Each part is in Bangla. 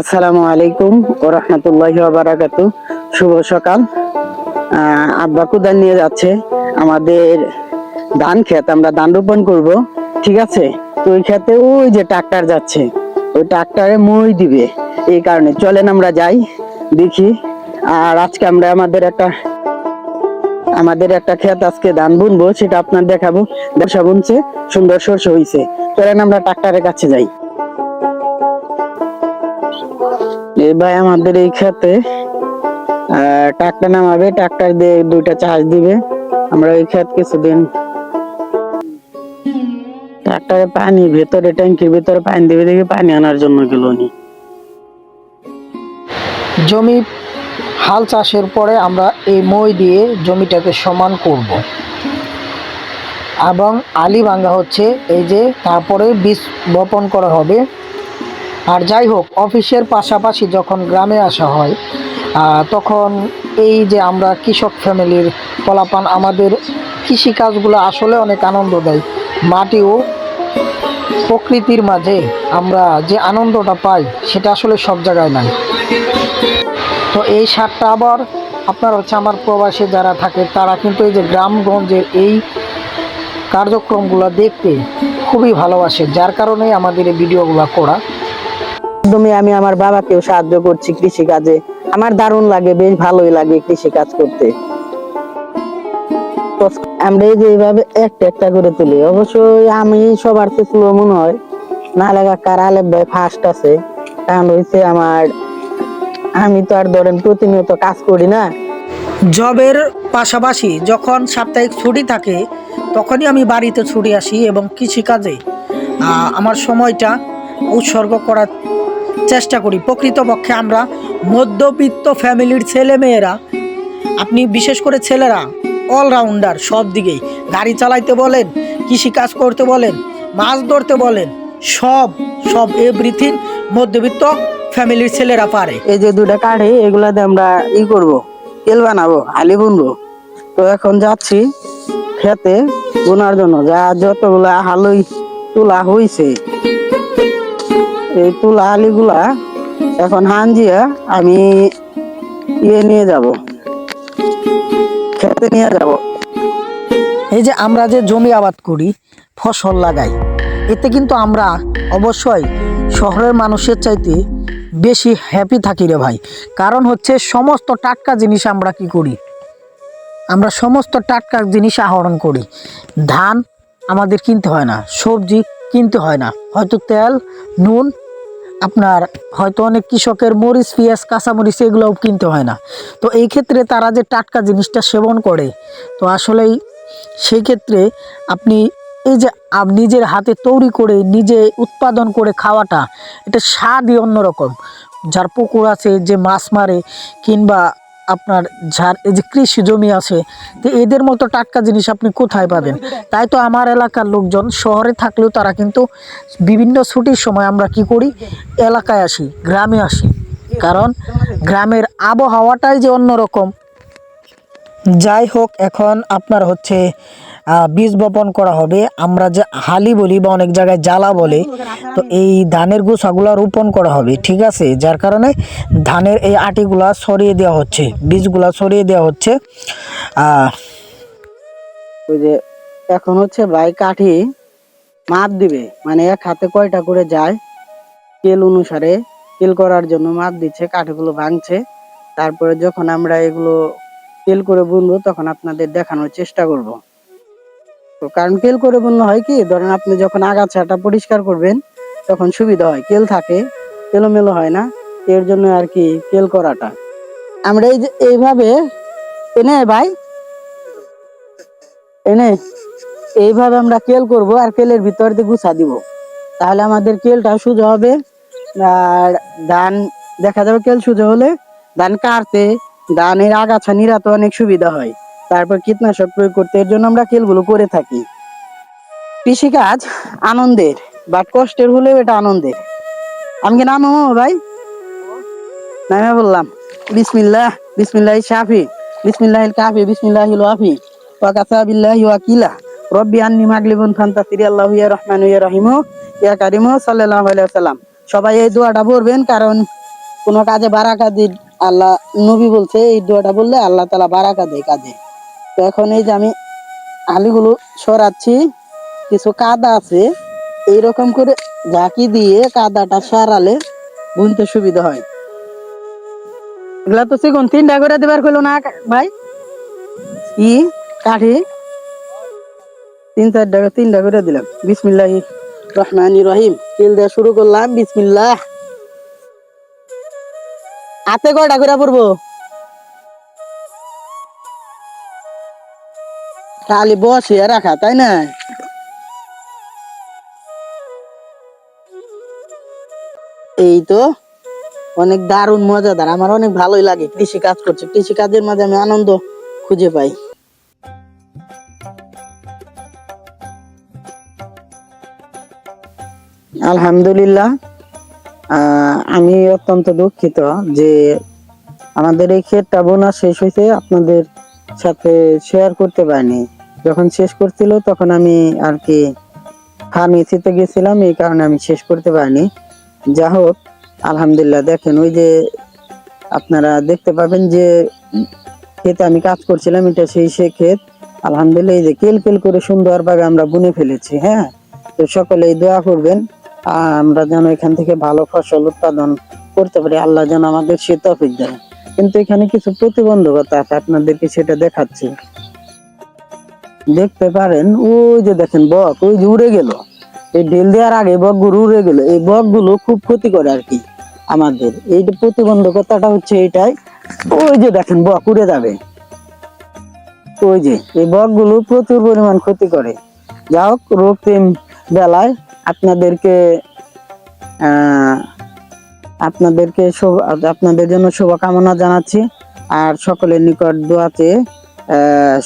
আসসালামু আলাইকুম ও রহমতুল্লাহি বারাকাতু শুভ সকাল। আব্বা কুদার নিয়ে যাচ্ছে আমাদের ধান ক্ষেত, আমরা ধান রোপণ করব, ঠিক আছে? তো ওই ক্ষেতে ওই যে ট্রাক্টর যাচ্ছে, ওই ট্রাক্টরে মই দিবে, এই কারণে। চলেন আমরা যাই, দেখি। আর আজকে আমরা আমাদের একটা আমাদের একটা ক্ষেত আজকে ধান বুনবো, সেটা আপনার দেখাবো। ব্যবসা বুনছে, সুন্দর শস্য হয়েছে চলেন আমরা ট্রাক্টরের কাছে যাই। এই ভাই আমাদের এই খেতে ট্রাক্টর নামাবে ট্রাক্টর দিয়ে দুইটা চার্জ দিবে। আমরা ওই ক্ষেত কিছুদিন ট্রাক্টরে পানি ভেতরে ট্যাঙ্কির ভেতরে পানি দিবে, দেখি পানি আনার জন্য গেল নি। জমি হাল চাষের পরে আমরা এই মই দিয়ে জমিটাকে সমান করব। এবং আলি ভাঙ্গা হচ্ছে এই যে তারপরে বীজ বপন করা হবে। আর যাই হোক, অফিসের পাশাপাশি যখন গ্রামে আসা হয় তখন এই যে আমরা কৃষক ফ্যামিলির ফলাপান আমাদের কৃষিকাজগুলো আসলে অনেক আনন্দ দেয়। মাটিও প্রকৃতির মাঝে আমরা যে আনন্দটা পাই, সেটা আসলে সব জায়গায় নাই। তো এই সারটা আবার আপনার হচ্ছে আমার প্রবাসে যারা থাকে, তারা কিন্তু এই যে গ্রামগঞ্জের এই কার্যক্রমগুলো দেখতে খুবই ভালোবাসে, যার কারণে আমাদের এই ভিডিওগুলো করা। একদমই আমি আমার বাবাকেও সাহায্য করছি কৃষি কাজে আমার দারুণ লাগে, বেশ ভালোই লাগে কৃষি কাজ করতে। তো আমরা এই যে এইভাবে একটা একটা করে তুলি। অবশ্যই আমি সবার থেকে স্লো মনে হয়। না লাগা কার আলেপ ভাই ফার্স্ট আছে। কারণ হয়েছে আমার, আমি তো আর ধরেন প্রতিনিয়ত কাজ করি না। জবের পাশাপাশি যখন সাপ্তাহিক ছুটি থাকে, তখনই আমি বাড়িতে ছুটি আসি এবং কৃষিকাজে। আমার সময়টা উৎসর্গ করার চেষ্টা করি। প্রকৃতপক্ষে আমরা মধ্যবিত্ত ফ্যামিলির ছেলে মেয়েরা আপনি বিশেষ করে ছেলেরা অলরাউন্ডার সব দিকেই। গাড়ি চালাইতে বলেন কৃষিকাজ করতে বলেন, মাছ ধরতে বলেন, সব সব এভরিথিং মধ্যবিত্ত ফ্যামিলির ছেলেরা পারে। এই যে দুটা কাঠে, এগুলাতে আমরা ই করব, তেল বানাবো আলি বুনবো। তো এখন যাচ্ছি খেতে, বোনার জন্য, যা যতগুলা হালুই তোলা হইছে। এই তুলা আলিগুলা এখন হাঞ্জিয়া আমি ইয়ে নিয়ে যাব। খেতে নিয়ে যাব। এই যে আমরা যে জমি আবাদ করি, ফসল লাগাই, এতে কিন্তু আমরা অবশ্যই শহরের মানুষের চাইতে বেশি হ্যাপি থাকি রে ভাই। কারণ হচ্ছে সমস্ত টাটকা জিনিস আমরা কি করি? আমরা সমস্ত টাটকা জিনিস আহরণ করি। ধান আমাদের কিনতে হয় না, সবজি কিনতে হয় না। হয়তো তেল, নুন আপনার হয়তো অনেক কৃষকের মরিচ, পেঁয়াজ, কাঁচামরিচ এগুলোও কিনতে হয় না। তো এই ক্ষেত্রে তারা যে টাটকা জিনিসটা সেবন করে, তো আসলেই সেই ক্ষেত্রে আপনি এই যে নিজের হাতে তৈরি করে নিজে উৎপাদন করে খাওয়াটা, এটা স্বাদই অন্যরকম। যার পুকুর আছে, যে মাছ মারে কিংবা আপনার ঝাড়, এই যে কৃষি জমি আছে, তো এদের মতো টাটকা জিনিস আপনি কোথায় পাবেন? তাই তো আমার এলাকার লোকজন শহরে থাকলেও তারা কিন্তু বিভিন্ন ছুটির সময় আমরা কি করি? এলাকায় আসি, গ্রামে আসি। কারণ গ্রামের আবহাওয়াটাই যে অন্যরকম। যাই হোক, এখন আপনার হচ্ছে বীজ বপন করা হবে। আমরা যে হালি বলি বা অনেক জায়গায় জ্বালা বলে, তো এই ধানের গোছাগুলো রোপণ করা হবে, ঠিক আছে? যার কারণে ধানের এই আটিগুলা সরিয়ে দেওয়া হচ্ছে, বীজগুলা সরিয়ে দেওয়া হচ্ছে। ওই যে এখন হচ্ছে ভাই কাঠি মাপ দিবে মানে এক হাতে কয়টা করে যায়, তেল অনুসারে তেল করার জন্য মাপ দিচ্ছে, কাঠিগুলো ভাঙছে। তারপরে যখন আমরা এগুলো তেল করে বুনবো, তখন আপনাদের দেখানোর চেষ্টা করব। কারণ তেল করে বুনলে হয় কি, ধরেন আপনি যখন আগাছাটা পরিষ্কার করবেন, তখন সুবিধা হয়। তেল থাকে তেলোমেলো হয় না, এর জন্য আর কি তেল করাটা। আমরা এই যে এইভাবে, এনে ভাই, এনে এইভাবে আমরা কেল করব আর কেলের ভিতর দিয়ে গুছা দিব। তাহলে আমাদের কেলটা সোজা হবে, আর ধান, দেখা যাবে কেল সোজা হলে ধান কাটতে, ধানের আগাছা নিরাতে অনেক সুবিধা হয়। তারপর কীটনাশক প্রয়োগ করতে, এর জন্য আমরা কেলগুলো করে থাকি। কৃষিকাজ আনন্দের বাট কষ্টের হলেও এটা আনন্দের। আমি কি নাম ভাই? নামে বললাম, বিসমিল্লাহ বিসমিল্লাহ শাফি বিসমিল্লাহ কাফি বিসমিল্লাহ ওয়াকাফা বিল্লাহি ওয়াকিলা। রব্বি আন্নি মাগলিবুন ফান্তাসিরি, আল্লাহু ইয়া রহমানু ইয়া রহিমু, ইয়া কারিমু, সাল্লাল্লাহু আলাইহি ওয়াসাল্লাম। সবাই এই দোয়াটা পড়বেন, কারণ কোনো কাজে বারাকা দি আল্লাহ, নবী বলছে, এই দোয়াটা বললে আল্লাহ তালা বারাকা দেয় কাজে। এখন এই যে আমি আলুগুলো সরাচ্ছি, কিছু কাদা আছে, এইরকম করে ঝাঁকি দিয়ে কাদাটা সরালে বুনতে সুবিধা হয়। এগুলা তো চিকন, তিনটা করে দেবার না ভাই? ই কাঠি? তিন চার টাকা তিনটা করে দিলাম। বিসমিল্লাহ রহমান রহিম। তেল দেওয়া শুরু করলাম, বিসমিল্লাহ। হাতে কয়টা করে পড়ব খালি বসে রাখা, তাই না? এই তো, অনেক দারুণ মজাদার, আমার অনেক ভালোই লাগে কৃষি কাজ করছে। কৃষি কাজের মাঝে আমি আনন্দ খুঁজে পাই। আলহামদুলিল্লাহ আমি অত্যন্ত দুঃখিত যে আমাদের এই ক্ষেতটা বোনা শেষ হয়েছে আপনাদের সাথে শেয়ার করতে পারিনি। যখন শেষ করছিল তখন আমি আর কি ফার্মেসিতে গেছিলাম, এই কারণে আমি শেষ করতে পারিনি। যা হোক, আলহামদুলিল্লাহ, দেখেন ওই যে আপনারা দেখতে পাবেন যে ক্ষেতে আমি কাজ করছিলাম, এটা সেই সে ক্ষেত। আলহামদুলিল্লাহ, এই যে কেল কেল করে সুন্দরভাবে আমরা বুনে ফেলেছি হ্যাঁ? তো সকলে দোয়া করবেন, আমরা যেন এখান থেকে ভালো ফসল উৎপাদন করতে পারি। আল্লাহ যেন আমাদের সে তফিক দেয় কিন্তু এখানে কিছু প্রতিবন্ধকতা আছে, আপনাদেরকে সেটা দেখাচ্ছি। দেখতে পারেন, ওই যে দেখেন বক, ওই যে উড়ে গেল। এই ঢিল দেওয়ার আগে বকগুলো উড়ে গেল, এই বকগুলো খুব ক্ষতি করে আর কি আমাদের। এই প্রতিবন্ধকতাটা হচ্ছে এটাই, ওই যে দেখেন বক উড়ে যাবে। ওই যে, এই বকগুলো প্রচুর পরিমাণ ক্ষতি করে। যা হোক, রক্তিম বেলায় আপনাদেরকে আপনাদেরকে আপনাদের জন্য শুভকামনা জানাচ্ছি। আর সকলের নিকট দোয়াতে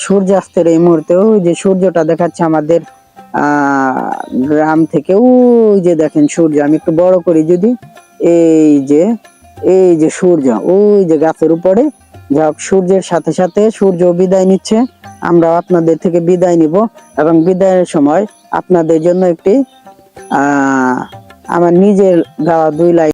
সূর্যাস্তের এই মুহূর্তেও ওই যে সূর্যটা দেখাচ্ছে আমাদের গ্রাম থেকে, ওই যে দেখেন সূর্য, আমি একটু বড় করি যদি, এই যে এই যে সূর্য, ওই যে গাছের উপরে। যা সূর্যের সাথে সাথে সূর্য বিদায় নিচ্ছে আমরা আপনাদের থেকে বিদায় নিব, এবং বিদায়ের সময় আপনাদের জন্য একটি আমার নিজের গাওয়া দুই লাইন